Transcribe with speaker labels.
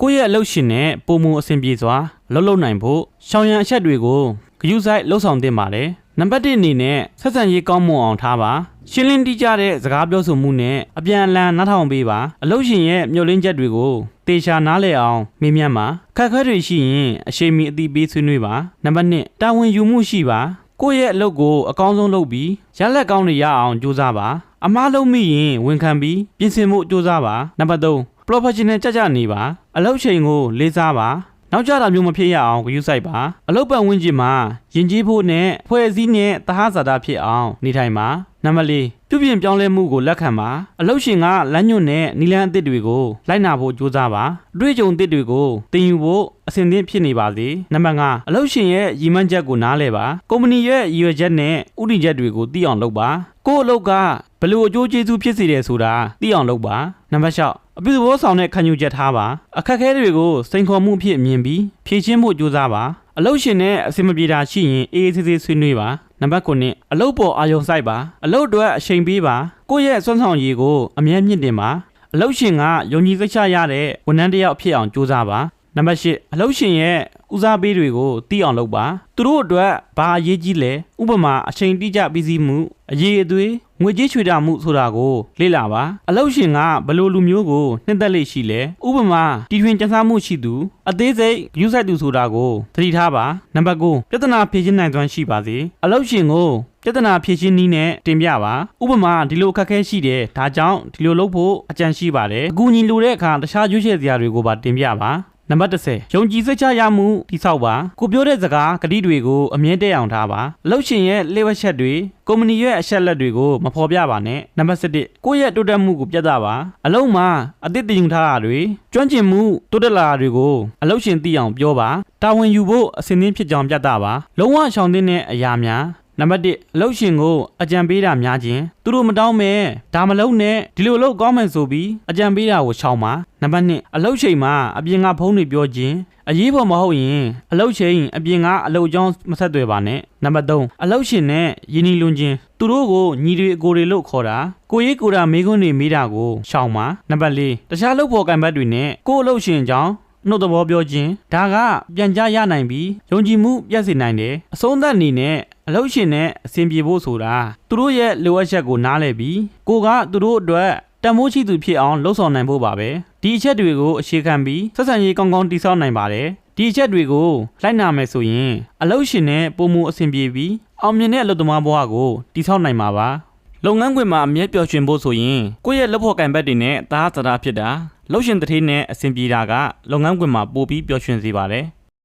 Speaker 1: ကိုယ့်ရဲ့အလုပ်ရှင်နဲ့ပုံမှုအဆင်ပြေစွာလှုပ်လှုပ်နိုင်ဖို့ရှောင်ရံအချက်တွေကိုဂရုစိုက်လှုပ်ဆောင်သင့်ပါတယ်နံပါတ်1အနေနဲ့ဆက်ဆံရေးကောင်းမွန်အောင်ထားပါရှင်းလင်းတိကျတဲ့စကားပြောဆိုမှုနဲ့အပြန်အလှန်နားထောင်ပေးပါအလုပ်ရှင်ရဲ့မျှော်လင့်ချက်တွေကိုတေချာနားလည်အောင်မေးမြန်းပါခက်ခဲတွေရှိရင်အရှိန်မီအတိပေးဆွေးနွေးပါနံပါတ်2တာဝန်ယူမှုရှိပါကိုယ့်ရဲ့အလုပ်ကိုအကောင်းဆုံးလုပ်ပြီးရလက်ကောင်းတွေရအောင်ကြိုးစားပါအမားလုံးမိရင်ဝန်ခံပြီးပြင်ဆင်မှုကြိုးစားပါနံပါတ်3 professional ကြကြနေပါ အလုပ်ချိန်ကိုလေးစားပါနောက်ကျတာမျိုးမဖြစ်ရအောင်ဂရုစိုက်ပါအလုပ်ပတ်ဝန်းကျင်မှာယဉ်ကျေးဖို့နဲ့ဖွဲ့စည်းနဲ့တဟဇာတာဖြစ်အောင်နေထိုင်ပါနံပါတ်4ပြုပြင်ပြောင်းလဲမှုကိုလက်ခံပါအလုပ်ရှင်ကလမ်းညွှန်နဲ့နီလန်းအသစ်တွေကိုလိုက်နာဖို့ကြိုးစားပါအတွေ့အကြုံအသစ်တွေကိုသင်ယူဖို့အဆင်သင့်ဖြစ်နေပါစေနံပါတ်5အလုပ်ရှင်ရဲ့ရည်မှန်းချက်ကိုနားလည်ပါကုမ္ပဏီရဲ့ရည်ရွယ်ချက်နဲ့ဥတီချက်တွေကိုသိအောင်လုပ်ပါကိုယ့်အလုပ်ကဘယ်လိုအကျိုးကျေးဇူးဖြစ်စေတယ်ဆိုတာသိအောင်လုပ်ပါ နံပါတ်6အပြုသဘောဆောင်တဲ့ခံယူချက်ထားပါအခက်အခဲတွေကိုစိန်ခေါ်မှုအဖြစ်မြင်ပြီးဖြေရှင်းဖို့ကြိုးစားပါအလုပ်ရှင်နဲ့အဆင်မပြေတာရှိရင်အေးအေးဆေးဆေးဆွေးနွေးပါနံပါတ်9အလုပ်ပေါ်အာရုံစိုက်ပါအလုပ်အတွက်အချိန်ပေးပါကိုယ့်ရဲ့စွမ်းဆောင်ရည်ကိုအမြဲမြင့်တင်ပါအလုပ်ရှင်ကယုံကြည်စိတ်ချရတဲ့ဝန်ထမ်းတစ်ယောက်ဖြစ်အောင်ကြိုးစားပါနံပါတ်10အလုပ်ရှင်ရဲ့ဦးစားပေးတွေကိုသိအောင်လုပ်ပါသူတို့အတွက်ဘာအရေးကြီးလဲဥပမာအချိန်တိကျပြီးစီးမှုအရေးအသွေး ငွေကြေးချွေတာမှုဆိုတာကိုလေ့လာပါအလုပ်ရှင်ကဘယ်လိုလူမျိုးကိုနှစ်သက်လေးရှိလဲဥပမာတီထွင်ကြံစားမှုရှိသူအသေးစိတ်ယူဆိုင်သူဆိုတာကိုသတိထားပါနံပါတ်9ပြဿနာဖြေရှင်းနိုင်စွမ်းရှိပါစေအလုပ်ရှင်ကိုပြဿနာဖြေရှင်းနည်းနဲ့တင်ပြပါဥပမာဒီလိုအခက်အခဲရှိတယ်ဒါကြောင့်ဒီလိုလုပ်ဖို့အကြံရှိပါတယ်အကူအညီလိုတဲ့အခါတခြားရွေးချယ်စရာတွေကိုပါတင်ပြပါ နံပါတ်30ယုံကြည်စိတ်ချရမှုတိဆောက်ပါကိုပြောတဲ့စကားကတိတွေကိုအမြဲတည့်အောင်ထားပါအလုပ်ရှင်ရဲ့လေဝက်ချက်တွေကုမ္ပဏီရဲ့အချက်လက်တွေကိုမဖော်ပြပါနဲ့နံပါတ်7ကိုယ့်ရဲ့တိုးတက်မှုကိုပြသပါအလုပ်မှာအသစ်တင်ယူထားတာတွေကျွမ်းကျင်မှုတိုးတက်လာတာတွေကိုအလုပ်ရှင်သိအောင်ပြောပါတာဝန်ယူဖို့အစဉ်သင်းဖြစ်ကြောင်းပြသပါလုံးဝရှောင်တဲ့အရာများ နံပါတ်1အလုပ်ရှင်ကိုအကြံပေးတာများခြင်းသူတို့မတောင်းမဲ့ဒါမလုပ်နဲ့ဒီလိုလုပ်ကောင်းမယ်ဆိုပြီးအကြံပေးတာကိုရှောင်ပါနံပါတ်2အလုပ်ချိန်မှာအပြင်ကဖုန်းတွေပြောခြင်းအရေးပေါ်မဟုတ်ရင်အလုပ်ချိန်အပြင်ကအလုပ်ကြောင်းမဆက်သွယ်ပါနဲ့နံပါတ်3အလုပ်ရှင်နဲ့ယင်းနီလွန်ခြင်းသူတို့ကိုညီတွေအကိုတွေလို့ခေါ်တာကိုရေးကိုတာမေးခွန်းတွေမေးတာကိုရှောင်ပါနံပါတ်4တခြားလုပ်ဖို့ကံဘတ်တွေနဲ့ကိုယ့်အလုပ်ရှင်အကြောင်းနှုတ်သဘောပြောခြင်းဒါကပြန်ကြားရနိုင်ပြီးယုံကြည်မှုပြည့်စုံနိုင်တယ်အဆုံးသတ်အနေနဲ့ အလုပ်ရှင်နဲ့အဆင်ပြေဖို့ဆိုတာသူတို့ရဲ့လိုအပ်ချက်ကိုနားလည်ပြီးကိုကသူတို့အတွက်တန်ဖိုးရှိသူဖြစ်အောင်လှုပ်ဆောင်နိုင်ဖို့ပါပဲဒီအချက်တွေကိုအခြေခံပြီးဆက်ဆံရေးကောင်းကောင်းတည်ဆောက်နိုင်ပါတယ်ဒီအချက်တွေကိုလိုက်နာမယ်ဆိုရင်အလုပ်ရှင်နဲ့ပုံမှုအဆင်ပြေပြီးအောင်မြင်တဲ့အလုပ်သမားဘဝကိုတည်ဆောက်နိုင်မှာပါလုပ်ငန်းခွင်မှာအမြဲပျော်ရွှင်ဖို့ဆိုရင်ကိုယ့်ရဲ့လက်ဖို့ကံဘက်တွေနဲ့သားသတာဖြစ်တာလှုပ်ရှင်တစ်ထေးနဲ့အဆင်ပြေတာကလုပ်ငန်းခွင်မှာပိုပြီးပျော်ရွှင်စေပါတယ်